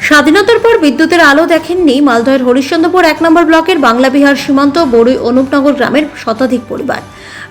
স্বাধীনতার পর বিদ্যুতের আলো দেখেননি মালদহের হরিশ্চন্দ্রপুর এক নম্বর ব্লকের বাংলা বিহার সীমান্ত বড়ুই অনুপনগর গ্রামের শতাধিক পরিবার।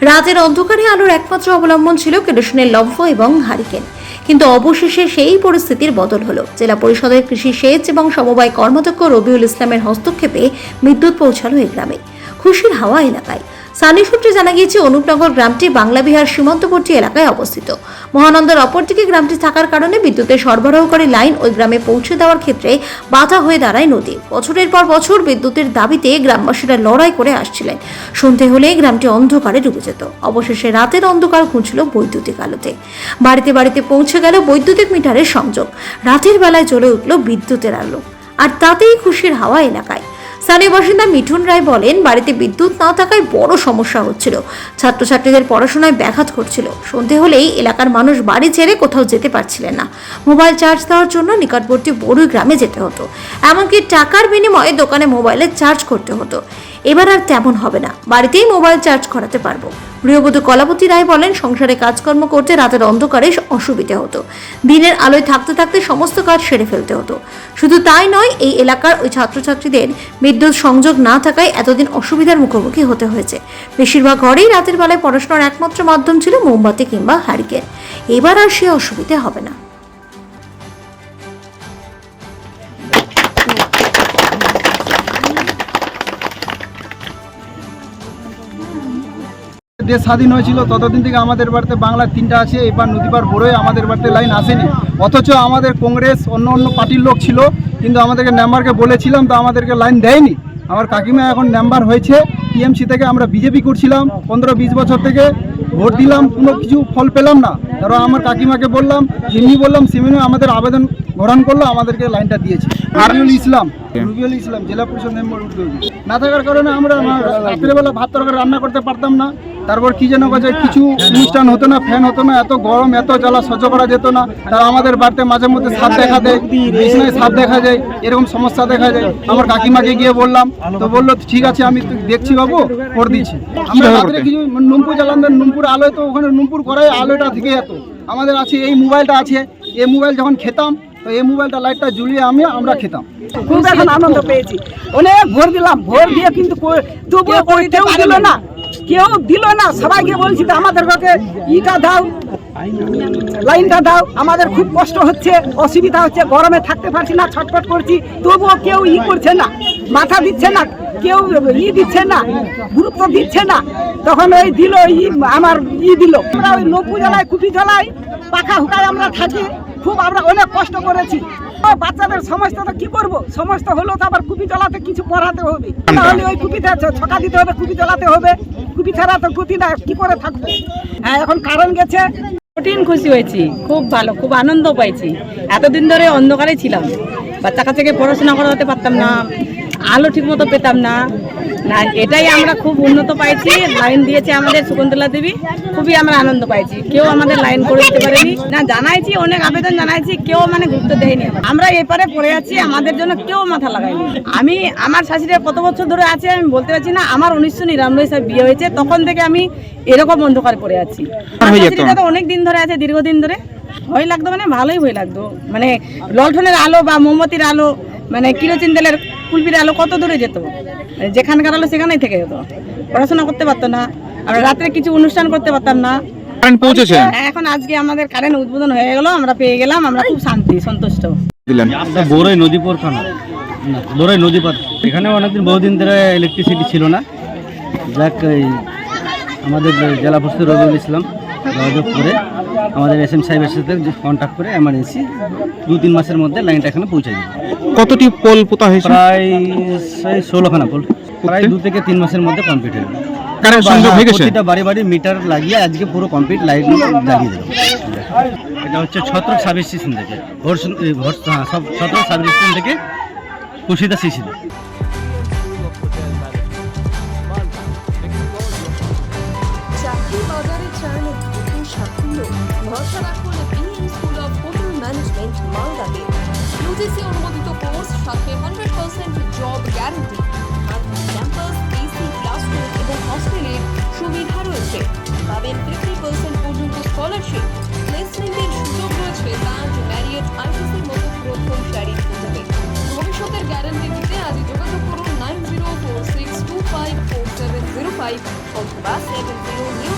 রাতের অন্ধকারে আলোর একমাত্র অবলম্বন ছিল কেরোসিনের লম্ফ এবং হারিকেন। কিন্তু অবশেষে সেই পরিস্থিতির বদল হলো। জেলা পরিষদের কৃষি সেচ এবং সমবায় কর্মাধ্যক্ষ রবিউল ইসলামের হস্তক্ষেপে বিদ্যুৎ পৌঁছালো এই গ্রামে। খুশির হাওয়া এলাকায়। স্থানীয় সূত্রে জানা গিয়েছে, অনুপনগর গ্রামটি বাংলা বিহার সীমান্তবর্তী এলাকায় অবস্থিত। মহানন্দার অপরদিকে গ্রামটি থাকার কারণে বিদ্যুতের সরবরাহকারী লাইন ওই গ্রামে পৌঁছে দেওয়ার ক্ষেত্রে বাধা হয়ে দাঁড়ায় নদী। বছরের পর বছর বিদ্যুতের দাবিতে গ্রামবাসীরা লড়াই করে আসছিলেন। সন্ধে হলে গ্রামটি অন্ধকারে ডুবে যেত। অবশেষে রাতের অন্ধকার খুঁজল বৈদ্যুতিক আলোতে। বাড়িতে বাড়িতে পৌঁছে গেল বৈদ্যুতিক মিটারের সংযোগ। রাতের বেলায় চলে উঠল বিদ্যুতের আলো। আর তাতেই খুশির হাওয়া এলাকায়। স্থানীয় বাসিন্দা মিঠুন রায় বলেন, বাড়িতে বিদ্যুৎ না থাকায় বড় সমস্যা হচ্ছিল। ছাত্রছাত্রীদের পড়াশোনায় ব্যাঘাত ঘটছিল। সন্ধে হলেই এলাকার মানুষ বাড়ি ছেড়ে কোথাও যেতে পারছিলেন না। মোবাইল চার্জ দেওয়ার জন্য নিকটবর্তী বড়ুই গ্রামে যেতে হতো। এমনকি টাকার বিনিময়ে দোকানে মোবাইলে চার্জ করতে হতো। এবার আর তেমন হবে না। বাড়িতেই মোবাইল চার্জ করাতে পারব। গৃহবধূ কলাপতি রায় বলেন, সংসারে কাজকর্ম করতে রাতের অন্ধকারে অসুবিধে হতো। দিনের আলোয় থাকতে থাকতে সমস্ত কাজ সেরে ফেলতে হতো। শুধু তাই নয়, এই এলাকার ওই ছাত্রছাত্রীদের বিদ্যুৎ সংযোগ না থাকায় এতদিন অসুবিধার মুখোমুখি হতে হয়েছে। বেশিরভাগ ঘরেই রাতের বেলায় পড়াশোনার একমাত্র মাধ্যম ছিল মোমবাতি কিংবা হ্যারিকেন এবার আর সে অসুবিধে হবে না। দেশ স্বাধীন হয়েছিল, ততদিন থেকে আমাদের বাড়িতে বাংলার তিনটা আছে, এবার নদীপার বড়োয় আমাদের বাড়িতে লাইন আসেনি। অথচ আমাদের কংগ্রেস অন্য অন্য পার্টির লোক ছিল, কিন্তু আমাদেরকে নাম্বারকে বলেছিলাম, তো আমাদেরকে লাইন দেয়নি। আমার কাকিমা এখন নাম্বার হয়েছে, টিএমসি থেকে আমরা বিজেপি করছিলাম, পনেরো বিশ বছর থেকে ভোট দিলাম, কোনো কিছু ফল পেলাম না। তারপর আমার কাকিমাকে বললাম যেমনি বললাম, সেমনি আমাদের আবেদন গ্রহণ করল, আমাদেরকে লাইনটা দিয়েছে। রবিউল ইসলাম রবিউল ইসলাম, জেলা পরিষদ মেম্বার না থাকার কারণে আমরা রাত্রেবেলা ভাত তরকারি রান্না করতে পারতাম না। তারপর কি যেন কাজে কিছু অনুষ্ঠান হতো না ফ্যান হতো না এত গরম এত জ্বালা সহ্য করা যেত না। তারা আমাদের বাড়িতে মাঝে মধ্যে সাপ দেখা দেয় বিছনায় সাপ দেখা যায় এরকম সমস্যা দেখা যায়। আমার কাকিমাকে গিয়ে বললাম তো বলল ঠিক আছে আমি দেখছি বাবু করে দিচ্ছি। আমরা রাত্রে কিছু নুমপুর জ্বালান দেন নুমপুর আলোয় তো ওখানে নুমপুর করায় আলোটা থেকে যেত আমাদের আছে এই মোবাইলটা আছে এই মোবাইল যখন খেতাম তো এই মোবাইলটা লাইটটা জ্বলিয়ে আমি আমরা খেতাম। খুব এখন আনন্দ পেয়েছি। অনেক ভোর দিলাম। ভোর দিয়ে কিন্তু তবুও কেউ দিল না। কেউ দিল না। সবাইকে বলছি তো আমাদের ঘরকে ইটা দাও লাইনটা দাও। আমাদের খুব কষ্ট হচ্ছে অসুবিধা হচ্ছে গরমে থাকতে পারছি না ছটফট করছি। তবুও কেউ ই করছে না মাথা দিচ্ছে না কেউ ই দিচ্ছে না গুরুত্ব দিচ্ছে না। তখন ওই দিল ই আমার ই দিল। আমরা ওই নপুর জ্বালাই কুপি জ্বালাই পাখা হুকায় আমরা থাকি। খুব আমরা অনেক কষ্ট করেছি। বাচ্চাদের সমস্ত তো কি করব? সমস্ত হলো তো আবার কুপি জ্বালাতে কিছু পড়াতে হবে। তাহলে ওই কুপিতে ছকা দিতে হবে, কুপি জ্বালাতে হবে। কুপি ছাড়া তো কুপি না কি করে থাকবে? হ্যাঁ এখন কারণ গেছে। কঠিন খুশি হয়েছি, খুব ভালো, খুব আনন্দ পাইছি। এতদিন ধরে অন্ধকারে ছিলাম। বাচ্চা কাচ্চাকে পড়াশোনা করাতে পারতাম না, আলো ঠিক মতো পেতাম না। না এটাই আমরা খুব উন্নত পাইছি। লাইন দিয়েছে আমাদের শকুন্তলা দেবী। খুবই আমরা আনন্দ পাইছি। কেউ আমাদের লাইন করে দিতে পারেনি। না জানাইছি অনেক আবেদন জানাইছি কেউ মানে গুরুত্ব দেয়নি। আমরা এপারে পড়ে আছি আমাদের জন্য কেউ মাথা লাগায়নি। আমি আমার শাশুড়ি কত বছর ধরে আছে আমি বলতে পারছি না। আমার উনিশশো নিরানব্বই সালে বিয়ে হয়েছে তখন থেকে আমি এরকম অন্ধকারে পড়ে আছি। শাশুড়িটা তো অনেক দিন ধরে আছে দীর্ঘদিন ধরে। ভয় লাগতো মানে ভালোই ভয় লাগতো। মানে ললঠনের আলো বা মোমবাতির আলো মানে কিরোচিন তেলের কুলপির আলো কত দূরে যেত? যেখানকার আলো সেখানেই থেকে যেত। পড়াশোনা করতে পারতো না আমরা রাত্রে কিছু অনুষ্ঠান করতে পারতাম না। কারেন্ট পৌঁছেছে। এখন আজকে আমাদের কারেন্ট উদ্বোধন হয়ে গেল আমরা পেয়ে গেলাম আমরা খুব শান্তি সন্তুষ্ট। দিলেন। এটা বড়ই নদীপুর থানা না বড়ই নদীপাত এখানে অনেকদিন বহুদিন ধরে ইলেকট্রিসিটি ছিল না। যাক এই আমাদের জেলা প্রস্তুত রবিউল ইসলাম। যোগাযোগ করে আমাদের এস এম সাহেবের সাথে কন্ট্যাক্ট করে এমার্জেন্সি দু তিন মাসের মধ্যে লাইনটা এখানে পৌঁছে দিবে। কতটি পোল পোতা হয়েছে? প্রায় ষোলোখানা পোল। প্রায় দু থেকে তিন মাসের মধ্যে কমপ্লিট হয়ে কারেন্ট সংযোগ হয়ে গেছে বাড়ি বাড়ি মিটার লাগিয়ে আজকে পুরো কমপ্লিট লাইট জ্বালিয়ে দেবো এটা হচ্ছে ছত্রক সার্ভিস স্টেশন থেকে। ভোর হ্যাঁ, সব ছত্রক সার্ভিস স্টেশন থেকে কুশিদা সিসিদা এসএসসি অনুমোদিত কোর্স সাথে hundred percent job guarantee campus AC classroom এবং হস্টেলে সুবিধা রয়েছে। পাবেন ফিফটি পার্সেন্ট পর্যন্ত স্কলারশিপ প্লেসমেন্টের সুযোগ রয়েছে লাঞ্চ ম্যারিয়েট আইসিসি মতো প্রথম সারি হিসাবে ভবিষ্যতের গ্যারান্টি দিতে আজ যোগাযোগ করুন nine zero four six two five four seven zero five অথবা সেভেন জিরো জিরো